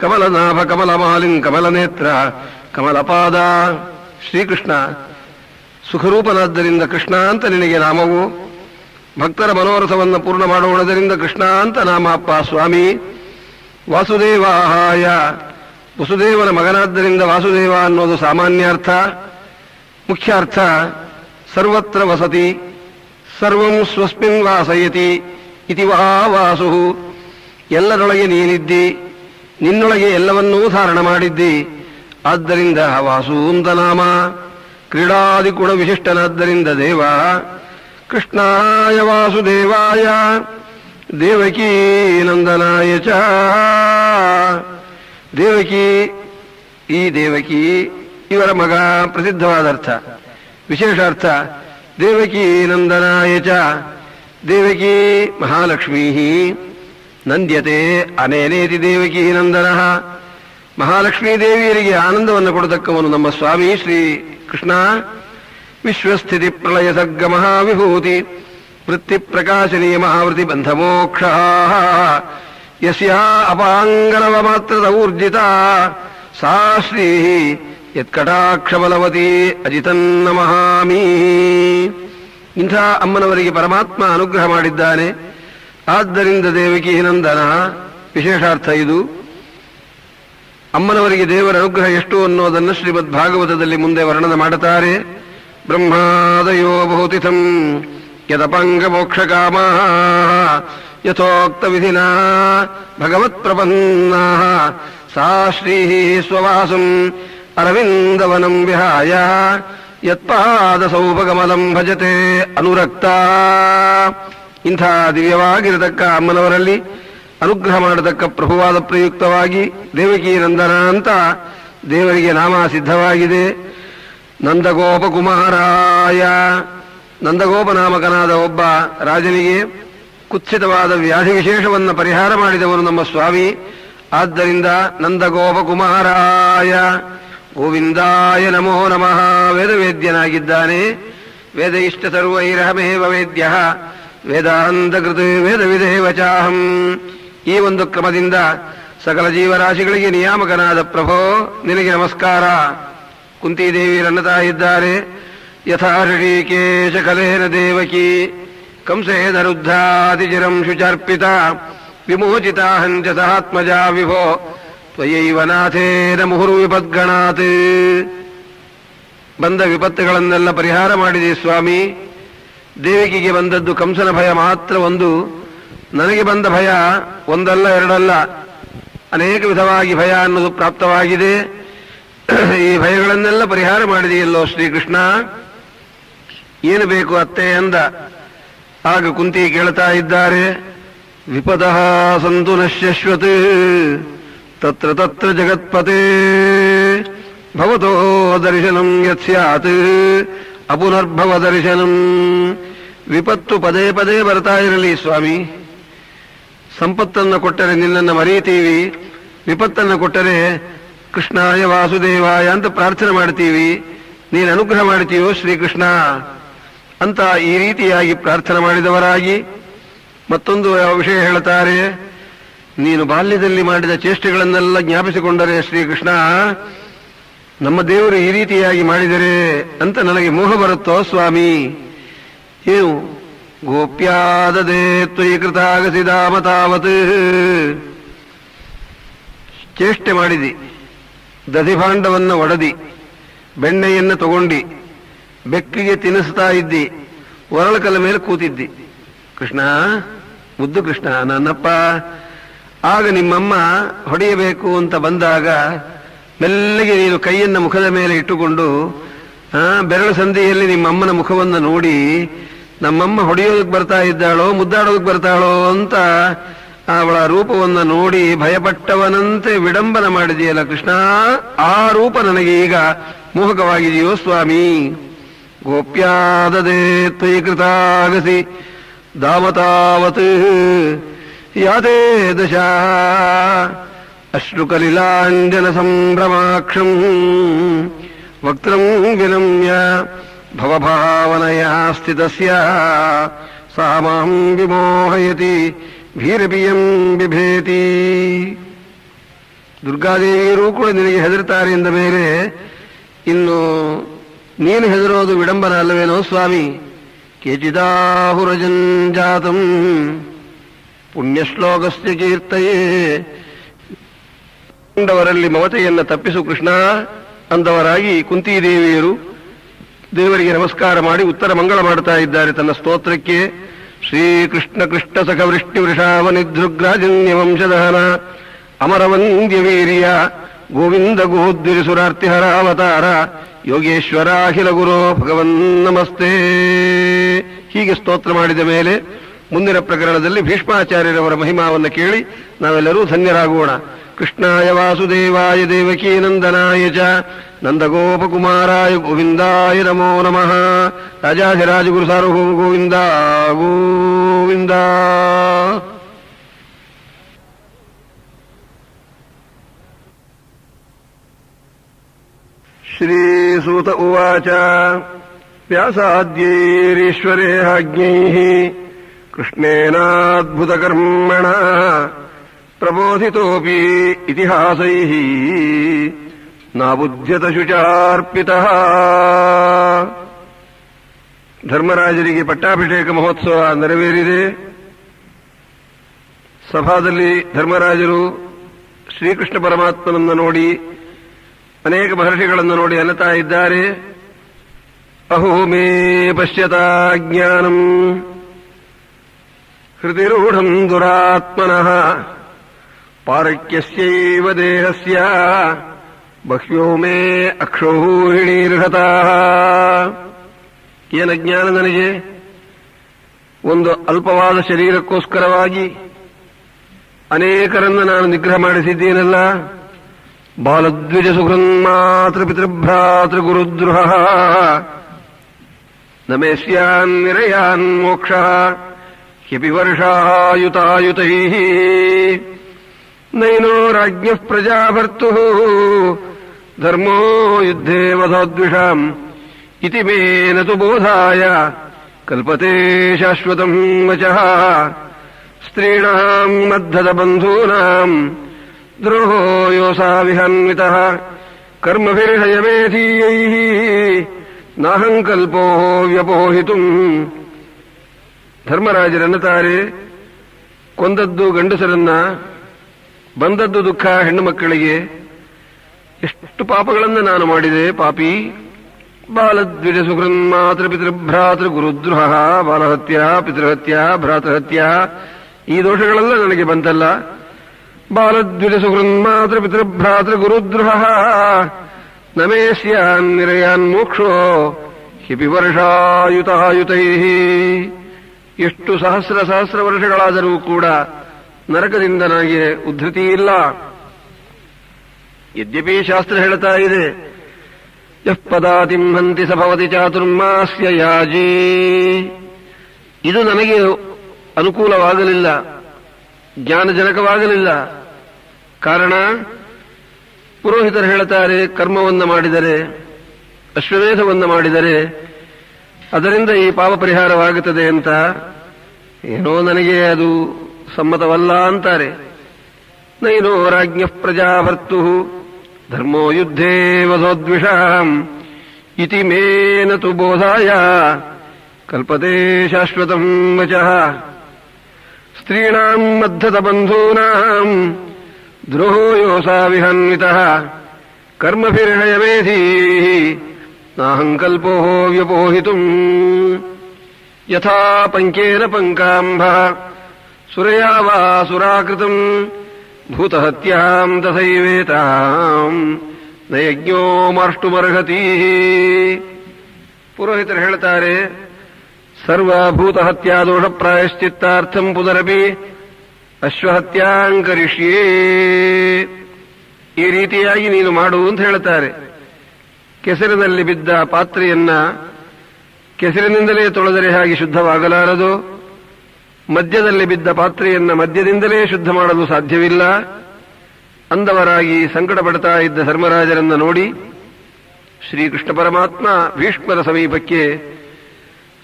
ಕಮಲನಾಭ ಕಮಲಮಾಲಿಂ ಕಮಲನೇತ್ರ ಕಮಲಪಾದ. ಶ್ರೀಕೃಷ್ಣ, ಸುಖರೂಪನಾದ್ದರಿಂದ ಕೃಷ್ಣ ಅಂತ ನಿನಗೆ ನಾಮವು. ಭಕ್ತರ ಮನೋರಥವನ್ನು ಪೂರ್ಣ ಮಾಡೋಣದರಿಂದ ಕೃಷ್ಣ ಅಂತ ನಾಮ ಅಪ್ಪ ಸ್ವಾಮಿ. ವಾಸುದೇವಾಹಾಯ ವಸುದೇವನ ಮಗನಾದ್ದರಿಂದ ವಾಸುದೇವ ಅನ್ನೋದು ಸಾಮಾನ್ಯ ಅರ್ಥ ಮುಖ್ಯ ಅರ್ಥ ಸರ್ವತ್ರ ವಸತಿ, ಸರ್ವಂ ಸ್ವಸ್ಮಿನ್ ವಾಸಯತಿ ಇತಿ ವಾ ವಾಸು ಎಲ್ಲರೊಳಗೆ ನೀನಿದ್ದಿ. ನಿನ್ನೊಳಗೆ ಎಲ್ಲವನ್ನೂ ಧಾರಣ ಮಾಡಿದ್ದಿ. ಆದ್ದರಿಂದ ವಾಸೂಂತ ನಾಮ ಕ್ರೀಡಾದಿ ಗುಣ ವಿಶಿಷ್ಟನಾದ್ದರಿಂದ ದೇವ. ಕೃಷ್ಣಾಯ ವಾಸುದೇವಾಯ, ದೇವಕೀ ನಂದನಾಯ ಚ. ದೇವಕಿ, ಈ ದೇವಕಿ ಇವರ ಮಗ ಪ್ರಸಿದ್ಧವಾದ ಅರ್ಥ. ವಿಶೇಷ ಅರ್ಥ, ದೇವಕಿ ನಂದನಾಯ ಚ. ದೇವಕಿ ಮಹಾಲಕ್ಷ್ಮೀ. ನಂದ್ಯತೆ ಅನೇನೇತಿ ದೇವಕಿ ನಂದನ. ಮಹಾಲಕ್ಷ್ಮೀ ದೇವಿಯರಿಗೆ ಆನಂದವನ್ನು ಕೊಡತಕ್ಕವನು ನಮ್ಮ ಸ್ವಾಮಿ ಶ್ರೀ ಕೃಷ್ಣ. ವಿಶ್ವಸ್ಥಿತಿ ಪ್ರಳಯ ಸರ್ಗ ಮಹಾವಿಭೂತಿ, ವೃತ್ತಿ ಪ್ರಕಾಶನೀಯ ಮಹಾವೃತಿ ಬಂಧಮೋಕ್ಷ. ಯಸ್ಯ ಅಪಾಂಗಲವ ಮಾತ್ರದ ಊರ್ಜಿತ. ಸಾ ಶ್ರೀ ಯತ್ಕಟಾಕ್ಷಬಲವತಿ ಅಜಿತನ್ನಮಹಾಮಿ ಇಂಥ ಅಮ್ಮನವರಿಗೆ ಪರಮಾತ್ಮ ಅನುಗ್ರಹ ಮಾಡಿದ್ದಾನೆ. ಆದ್ದರಿಂದ ದೇವಕಿ ನಂದನ, ವಿಶೇಷಾರ್ಥ ಇದು. ಅಮ್ಮನವರಿಗೆ ದೇವರ ಅನುಗ್ರಹ ಎಷ್ಟು ಅನ್ನೋದನ್ನು ಶ್ರೀಮದ್ ಭಾಗವತದಲ್ಲಿ ಮುಂದೆ ವರ್ಣನ ಮಾಡುತ್ತಾರೆ. ಬ್ರಹ್ಮಾದಯೋ ಬಹುತಿಥಂ ಯದಪಂಗ ಮೋಕ್ಷ ಕಾಮ ಯಥೋಕ್ತ ವಿಧಿನಾ ಭಗವತ್ ಪ್ರಪನ್ನ ಸಾ ಶ್ರೀ ಸ್ವವಾಸಂ ಅರವಿಂದವನಂ ವಿಹಾಯ ಯತ್ಪಾದ ಸೌಭಗಮಲಂ ಭಜತೆ ಅನುರಕ್ತ. ಇಂಥ ದಿವ್ಯವಾಗಿರತಕ್ಕ ಅಮ್ಮನವರಲ್ಲಿ ಅನುಗ್ರಹ ಮಾಡತಕ್ಕ ಪ್ರಭುವಾದ ಪ್ರಯುಕ್ತವಾಗಿ ದೇವಕಿ ನಂದನ ಅಂತ ದೇವರಿಗೆ ನಾಮ ಸಿದ್ಧವಾಗಿದೆ. ನಂದಗೋಪಕುಮಾರಾಯ. ನಂದಗೋಪ ನಾಮಕನಾದ ಒಬ್ಬ ರಾಜನಿಗೆ ಕುತ್ಸಿತವಾದ ವ್ಯಾಧಿ ವಿಶೇಷವನ್ನು ಪರಿಹಾರ ಮಾಡಿದವನು ನಮ್ಮ ಸ್ವಾಮಿ. ಆದ್ದರಿಂದ ನಂದಗೋಪಕುಮಾರಾಯ. ಗೋವಿಂದಾಯ ನಮೋ ನಮಃ. ವೇದವೇದ್ಯನಾಗಿದ್ದಾನೆ. ವೇದ ಇಷ್ಟ ಸರ್ವೈರಹಮೇವ ವೇದ್ಯ. ವೇದಾಂತ ಕೃತ ವೇದ ವಿಧೇವಚಾಹಂ ಈ ಒಂದು ಕ್ರಮದಿಂದ ಸಕಲ ಜೀವರಾಶಿಗಳಿಗೆ ನಿಯಾಮಕನಾದ ಪ್ರಭೋ, ನಿನಗೆ ನಮಸ್ಕಾರ. ಕುಂತಿದೇವಿಯರನ್ನತಾ ಇದ್ದಾರೆ ಯಥಾ ಕಲೇನ ದೇವಕಿ. ಕಂಸೇನ ರುದ್ಧಾತಿಚಿರಂ ಶುಚಾರ್ಪಿತ. ವಿಮೋಚಿತಾ ಹಂಚ ವಿಭೋ. ತ್ವಯೈವ ನಾಥೇನ ಮುಹುರು ವಿಪದ್ಗಣಾತ್. ಬಂದ ವಿಪತ್ತುಗಳನ್ನೆಲ್ಲ ಪರಿಹಾರ ಮಾಡಿದೆ ಸ್ವಾಮಿ. ದೇವಿಕಿಗೆ ಬಂದದ್ದು ಕಂಸನ ಭಯ ಮಾತ್ರ ಒಂದು. ನನಗೆ ಬಂದ ಭಯ ಒಂದಲ್ಲ, ಎರಡಲ್ಲ. ಅನೇಕ ವಿಧವಾಗಿ ಭಯ ಅನ್ನೋದು ಪ್ರಾಪ್ತವಾಗಿದೆ. ಈ ಭಯಗಳನ್ನೆಲ್ಲ ಪರಿಹಾರ ಮಾಡಿದೆಯಲ್ಲೋ ಶ್ರೀಕೃಷ್ಣ? ಏನು ಬೇಕು ಅತ್ತೆ ಅಂದ. ಆಗ ಕುಂತಿ ಕೇಳ್ತಾ ಇದ್ದಾರೆ. ವಿಪದ ಸಂತು ನಶ್ಯಶ್ವತ್. ತತ್ರ ತತ್ರ ಜಗತ್ಪತೆ. ಭವತೋ ದರ್ಶನಂ ಯತ್ ಸ್ಯಾತ್. ಅಪುನರ್ಭವ ದರ್ಶನಂ ವಿಪತ್ತು ಪದೇ ಪದೇ ಬರ್ತಾ ಇರಲಿ ಸ್ವಾಮಿ. ಸಂಪತ್ತನ್ನು ಕೊಟ್ಟರೆ ನಿನ್ನನ್ನು ಮರೆಯುತ್ತೀವಿ, ವಿಪತ್ತನ್ನು ಕೊಟ್ಟರೆ ಕೃಷ್ಣಾಯ ವಾಸುದೇವಾಯ ಅಂತ ಪ್ರಾರ್ಥನೆ ಮಾಡ್ತೀವಿ. ನೀನು ಅನುಗ್ರಹ ಮಾಡ್ತೀಯೋ ಶ್ರೀಕೃಷ್ಣ? ಅಂತ ಈ ರೀತಿಯಾಗಿ ಪ್ರಾರ್ಥನೆ ಮಾಡಿದವರಾಗಿ ಮತ್ತೊಂದು ವಿಷಯ ಹೇಳುತ್ತಾರೆ. ನೀನು ಬಾಲ್ಯದಲ್ಲಿ ಮಾಡಿದ ಚೇಷ್ಟೆಗಳನ್ನೆಲ್ಲ ಜ್ಞಾಪಿಸಿಕೊಂಡರೆ ಶ್ರೀಕೃಷ್ಣ ನಮ್ಮ ದೇವರು ಈ ರೀತಿಯಾಗಿ ಮಾಡಿದರೆ ಅಂತ ನನಗೆ ಮೋಹ ಬರುತ್ತೋ, ಸ್ವಾಮಿ? ಏನು? ದೇತು ಏಕೃತ ತಾವತ್. ಚೇಷ್ಟೆ ಮಾಡಿದಿ. ದಧಿಭಾಂಡವನ್ನು ಒಡದಿ. ಬೆಣ್ಣೆಯನ್ನು ತಗೊಂಡಿ. ಬೆಕ್ಕಿಗೆ ತಿನ್ನಿಸ್ತಾ ಇದ್ದಿ. ಒರಳಕಲ ಮೇಲೆ ಕೂತಿದ್ದಿ. ಕೃಷ್ಣ, ಮುದ್ದು ಕೃಷ್ಣ, ನನ್ನಪ್ಪ, ಆಗ ನಿಮ್ಮಮ್ಮ ಹೊಡೆಯಬೇಕು ಅಂತ ಬಂದಾಗ ಮೆಲ್ಲಗೆ ನೀನು ಕೈಯನ್ನು ಮುಖದ ಮೇಲೆ ಇಟ್ಟುಕೊಂಡು ಬೆರಳು ಸಂಧಿಯಲ್ಲಿ ನಿಮ್ಮಮ್ಮನ ಮುಖವನ್ನು ನೋಡಿ, ನಮ್ಮಮ್ಮ ಹೊಡೆಯೋದಕ್ಕೆ ಬರ್ತಾ ಇದ್ದಾಳೋ, ಮುದ್ದಾಡೋದಕ್ಕೆ ಬರ್ತಾಳೋ ಅಂತ ಅವಳ ರೂಪವನ್ನು ನೋಡಿ ಭಯಪಟ್ಟವನಂತೆ ವಿಡಂಬನ ಮಾಡಿದೆಯಲ್ಲ ಕೃಷ್ಣ? ಆ ರೂಪ ನನಗೆ ಈಗ ಮೋಹಕವಾಗಿದೆಯೋ ಸ್ವಾಮಿ? ಗೋಪ್ಯಾದದೇ ತ್ವೀಕೃತಾಗಸಿ ದಾಮತಾವತ್ ಯಾತೆ ದಶಾ. ಅಶ್ರುಕಲಿಲಾಂಜನ ಸಂಭ್ರಮಾಕ್ಷಂ ವಕ್ತ್ರಂ ವಿನಮ್ಯ ಭವಭಾವನಯಾ ಸ್ಥಿತಸ್ಯ ಸಾ ಮಾಂ ವಿಮೋಹಯತಿ ಭೀರಪಿಯಂ ಬಿಭೇತಿ ದುರ್ಗಾದೇವಿಯರೂ ಕೂಡ ನಿನಗೆ ಹೆದರುತ್ತಾರೆ ಎಂದ ಮೇಲೆ ಇನ್ನು ನೀನು ಹೆದರೋದು ವಿಡಂಬನ ಅಲ್ಲವೇನೋ ಸ್ವಾಮಿ ಕೇಚಿದಾಹುರಜಂಜಾತಂ ಪುಣ್ಯಶ್ಲೋಕಸ್ಯ ಕೀರ್ತಯೇ ಕಂಡವರಲ್ಲಿ ಮಮತೆಯನ್ನು ತಪ್ಪಿಸು ಕೃಷ್ಣ ಅಂದವರಾಗಿ ಕುಂತಿದೇವಿಯರು ದೇವರಿಗೆ ನಮಸ್ಕಾರ ಮಾಡಿ ಉತ್ತರ ಮಂಗಳ ಮಾಡುತ್ತಾ ಇದ್ದಾರೆ ತನ್ನ ಸ್ತೋತ್ರಕ್ಕೆ. ಶ್ರೀಕೃಷ್ಣ ಕೃಷ್ಣ ಸಖ ವೃಷ್ಟಿ ವೃಷಾವನಿಧೃಗ್ರಾಜನ್ಯ ವಂಶದಹನ ಅಮರವಂದ್ಯ ವೀರ್ಯ ಗೋವಿಂದ ಹರ ಅವತಾರ ಯೋಗೇಶ್ವರ ಅಖಿಲ ಗುರು ಭಗವನ್ ನಮಸ್ತೆ. ಹೀಗೆ ಸ್ತೋತ್ರ ಮಾಡಿದ ಮೇಲೆ ಮುಂದಿನ ಪ್ರಕರಣದಲ್ಲಿ ಭೀಷ್ಮಾಚಾರ್ಯರವರ ಮಹಿಮಾವನ್ನು ಕೇಳಿ ನಾವೆಲ್ಲರೂ ಧನ್ಯರಾಗೋಣ. कृष्णाय वासुदेवाय देवकीनन्दनाय च नन्दगोपकुमाराय गोविन्दाय नमो नमः राजाधिराजगुरुसार्वभौम गोविन्दा गोविन्दा श्रीसूत उवाच व्यासाद्यैरीश्वरेहाज्ञैः कृष्णेनाद्भुतकर्मणा ಪ್ರಬೋಧಿತೋಪಿ ಇತಿಹಾಸೈ ನಾಬುದ್ಧತ ಶುಚಾರ್ಪಿತ ಧರ್ಮರಾಜರಿಗೆ ಪಟ್ಟಾಭಿಷೇಕ ಮಹೋತ್ಸವ ನೆರವೇರಿದೆ. ಸಭಾದಲ್ಲಿ ಧರ್ಮರಾಜರು ಶ್ರೀಕೃಷ್ಣ ಪರಮಾತ್ಮನನ್ನು ನೋಡಿ, ಅನೇಕ ಮಹರ್ಷಿಗಳನ್ನು ನೋಡಿ ಅನ್ನತಾ ಇದ್ದಾರೆ. ಅಹೋ ಮೇ ಪಶ್ಯತಾ ಜ್ಞಾನಂ. ಹೃದಿರೂಢಂ ದುರಾತ್ಮನಃ. ಪಾರಕ್ಯಸ್ಯೈವ ದೇಹಸ್ಯ ಬಹ್ಯೋ ಮೇ ಅಕ್ಷೌಹಿಣೀರ್ಹತಾ ಏನ ಜ್ಞಾನ ನನಗೆ? ಒಂದು ಅಲ್ಪವಾದ ಶರೀರಕ್ಕೋಸ್ಕರವಾಗಿ ಅನೇಕರನ್ನು ನಾನು ನಿಗ್ರಹ ಮಾಡಿಸಿದ್ದೇನಲ್ಲ? ಬಾಲದ್ವಿಜ ಸುಹೃನ್ಮಾತೃ ಪಿತೃಭ್ರಾತೃ ಗುರುದ್ರುಹ. ನಮೇಶ್ಯಾನ್ ನಿರಯಾನ್ ಮೋಕ್ಷ, ಹ್ಯಪಿ ವರ್ಷಾಯುತಾಯುತೈ. ರಾಜ್ಞ ಪ್ರಜಾಭರ್ತು ಧರ್ಮೋ ಯುದ್ಧೇ ವಧೋದ್ವಿಷಾಂ ಇತಿ ಮೇನ ತು ಬೋಧಾಯ ಕಲ್ಪತೆ ಶಾಶ್ವತಂ ವಚಃ ಸ್ತ್ರೀಣಾಂ ಮದ್ದದ ಬಂಧೂನಾಂ ದ್ರೋಹೋ ಯೋಸಾ ವಿಹನ್ವಿತಃ ಕರ್ಮಭಿರ್ಹಯಮೇಧೀಯೈಃ ನಾಹಂ ಕಲ್ಪೋ ವ್ಯಪೋಹಿತುಂ ಧರ್ಮರಾಜರನ್ನುತ್ತಾರೆ ಕೊಂದದ್ದು ಗಂಡಸರನ್ನ ಬಂದದ್ದು ದುಃಖ ಹೆಣ್ಣು ಮಕ್ಕಳಿಗೆ. ಎಷ್ಟು ಪಾಪಗಳನ್ನು ನಾನು ಮಾಡಿದೆ, ಪಾಪಿ. ಬಾಲದ್ವಿಜ ಸುಕೃನ್ ಮಾತೃ ಪಿತೃಭ್ರಾತೃ ಗುರುದ್ರೋಹ, ಬಾಲಹತ್ಯ, ಪಿತೃಹತ್ಯ, ಭ್ರಾತೃಹತ್ಯ. ಈ ದೋಷಗಳೆಲ್ಲ ನನಗೆ ಬಂತಲ್ಲ. ಬಾಲದ್ವಿಜ ಸುಕೃನ್ ಮಾತೃ ಪಿತೃಭ್ರಾತೃ ಗುರುದ್ರೋಹ. ನಮೇಶ್ಯಾನ್ ನಿರಯಾನ್ ಮೋಕ್ಷೋ, ಹಿಪಿ ವರ್ಷಾಯುತಾಯುತೈ ಎಷ್ಟು ಸಹಸ್ರ ಸಹಸ್ರ ವರ್ಷಗಳಾದರೂ ಕೂಡ ನರಕದಿಂದ ನನಗೆ ಉದ್ಧತಿ ಇಲ್ಲ ಯದ್ಯಪಿ ಶಾಸ್ತ್ರ ಹೇಳ್ತಾ ಇದೆ, ಯಃ ಪದಾತಿಂ ಹಂತಿ ಸಭವತಿ ಚಾತುರ್ಮಾಸ್ಯ ಯಾಜಿ. ಇದು ನನಗೆ ಅನುಕೂಲವಾಗಲಿಲ್ಲ, ಜ್ಞಾನಜನಕವಾಗಲಿಲ್ಲ. ಕಾರಣ, ಪುರೋಹಿತರು ಹೇಳ್ತಾರೆ, ಕರ್ಮವನ್ನು ಮಾಡಿದರೆ, ಅಶ್ವಮೇಧವನ್ನು ಮಾಡಿದರೆ, ಅದರಿಂದ ಈ ಪಾಪ ಪರಿಹಾರವಾಗುತ್ತದೆ ಅಂತ. ಏನೋ ನನಗೆ ಅದು ಸಮ್ಮತವಲ್ಲ ಅಂತಾರೆ ನೈನೋ ರಾಜ್ಞ ಪ್ರಜಾಭರ್ತು ಧರ್ಮೋ ಯುದ್ಧೇ ವಧೋದ್ವಿಷಾಂ ಇತಿ ಮೇನ ತು ಬೋಧಾಯ ಕಲ್ಪತೆ ಶಾಶ್ವತಂ ವಚಃ ಸ್ತ್ರೀಣಾಂ ಮಧ್ಯದ ಬಂಧೂನಾಂ ದ್ರೋಹೋ ಯೋಸಾ ವಿಹನ್ವಿತಃ ಕರ್ಮಭಿರ್ಹಯಮೇಧೀ ನಾಹಂ ಕಲ್ಪೋ ವ್ಯಪೋಹಿತುಂ ಯಥಾ ಪಂಕೇನ ಪಂಕಾಂಬ ಸುರಯಾ ವಾ ಸುರಾಕೃತಂ ಭೂತಹತ್ಯಾಂ ತಥೈವೇತಾಂ ನ ಪುರೋಹಿತರು ಹೇಳ್ತಾರೆ ಸರ್ವಭೂತ ಹತ್ಯಾ ದೋಷ ಪ್ರಾಯಶ್ಚಿತ್ತಾರ್ಥಂ ಪುನರಪಿ ಅಶ್ವಹತ್ಯಾಂಕರಿಷ್ಯೇ ಈ ರೀತಿಯಾಗಿ ನೀನು ಮಾಡು ಅಂತ ಹೇಳ್ತಾರೆ. ಕೆಸರಿನಲ್ಲಿ ಬಿದ್ದ ಪಾತ್ರೆಯನ್ನ ಕೆಸರಿನಿಂದಲೇ ತೊಳೆದರೆ ಹಾಗೆ ಶುದ್ಧವಾಗಲಾರದು. ಮದ್ಯದಲ್ಲಿ ಬಿದ್ದ ಪಾತ್ರೆಯನ್ನ ಮಧ್ಯದಿಂದಲೇ ಶುದ್ಧ ಮಾಡಲು ಸಾಧ್ಯವಿಲ್ಲ. ಅಂದವರಾಗಿ ಸಂಕಟ ಪಡ್ತಾ ಇದ್ದ ಧರ್ಮರಾಜರನ್ನು ನೋಡಿ ಶ್ರೀಕೃಷ್ಣ ಪರಮಾತ್ಮ ಭೀಷ್ಮರ ಸಮೀಪಕ್ಕೆ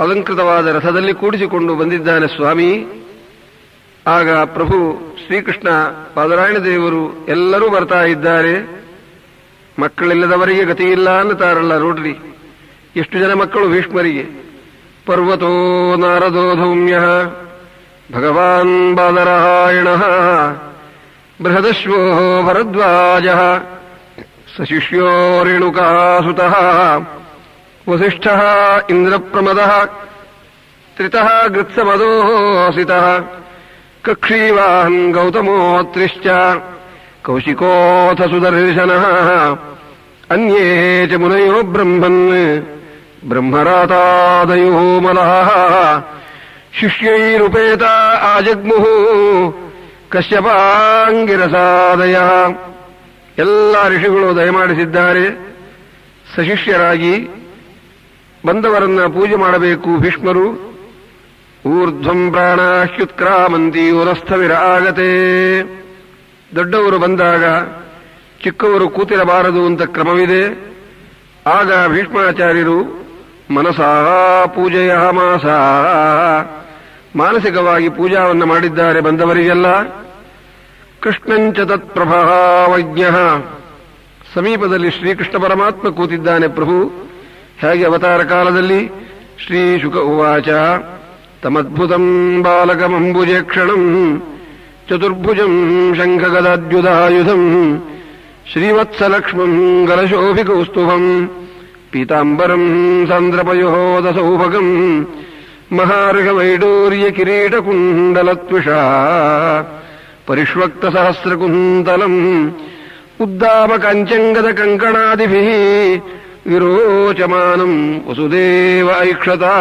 ಅಲಂಕೃತವಾದ ರಥದಲ್ಲಿ ಕೂಡಿಸಿಕೊಂಡು ಬಂದಿದ್ದಾನೆ ಸ್ವಾಮಿ. ಆಗ ಪ್ರಭು ಶ್ರೀಕೃಷ್ಣ ಪಾದರಾಯಣ ದೇವರು ಎಲ್ಲರೂ ಬರ್ತಾ ಇದ್ದಾರೆ. ಮಕ್ಕಳಿಲ್ಲದವರಿಗೆ ಗತಿ ಇಲ್ಲ ಅನ್ನತಾರಲ್ಲ ನೋಡ್ರಿ ಎಷ್ಟು ಜನ ಮಕ್ಕಳು ಭೀಷ್ಮರಿಗೆ? ಪರ್ವತೋ ನಾರದೋ ಧೌಮ್ಯ. भगवान् बादरायणः बृहदश्वो भरद्वाजः, सशिष्यो रेणुकासुतः, वसिष्ठः इन्द्रप्रमदः, त्रितः गृत्समदोऽसितः कक्षीवाहन् गौतमोऽत्रिश्च, कौशिकोऽथ सुदर्शनः, अन्ये च मुनयो ब्रह्मन्, ब्रह्मरातादयो मलाः। ಶಿಷ್ಯೈರುಪೇತ ಆಜಗ್ಮುಃ ಕಶ್ಯಪಾಂಗಿರಸಾದಯ. ಎಲ್ಲ ಋಷಿಗಳು ದಯಮಾಡಿಸಿದ್ದಾರೆ. ಸಶಿಷ್ಯರಾಗಿ ಬಂದವರನ್ನ ಪೂಜೆ ಮಾಡಬೇಕು ಭೀಷ್ಮರು. ಊರ್ಧ್ವಂ ಪ್ರಾಣಾಶ್ಯುತ್ಕ್ರಾಮಂತಿ ಉರಸ್ಥವಿರಾಗತೆ ದೊಡ್ಡವರು ಬಂದಾಗ ಚಿಕ್ಕವರು ಕೂತಿರಬಾರದು ಅಂತ ಕ್ರಮವಿದೆ. ಆಗ ಭೀಷ್ಮಾಚಾರ್ಯರು ಮನಸಾ ಪೂಜೆಯ ಮಾಸ ಮಾನಸಿಕವಾಗಿ ಪೂಜಾವನ್ನು ಮಾಡಿದ್ದಾರೆ ಬಂದವರಿಗೆಲ್ಲ. ಕೃಷ್ಣಂಚ ತತ್ಪ್ರಭಾವಜ್ಞ ಸಮೀಪದಲ್ಲಿ ಶ್ರೀಕೃಷ್ಣ ಪರಮಾತ್ಮ ಕೂತಿದ್ದಾನೆ ಪ್ರಭು. ಹೇಗೆ ಅವತಾರ ಕಾಲದಲ್ಲಿ? ಶ್ರೀ ಶುಕ ಉವಾಚ. ತಮದ್ಭುತಂ ಬಾಲಕಮಂಬುಜೇಕ್ಷಣಂ ಚತುರ್ಭುಜಂ ಶಂಖಗದಾದ್ಯುಧಾಯುಧಂ ಶ್ರೀವತ್ಸಲಕ್ಷ್ಮಂ ಗಲಶೋಭಿಕೌಸ್ತುಭಂ. ಪೀತಾಂಬರಂ ಸಾಂದ್ರಪಯೋದಸೌಭಗಂ महार्घवैडूर्यकिरीटकुण्डलत्विषा परिष्वक्तसहस्रकुन्तलम् उद्दापकञ्चङ्गदकङ्कणादिभिः विरोचमानम् वसुदेव ऐक्षता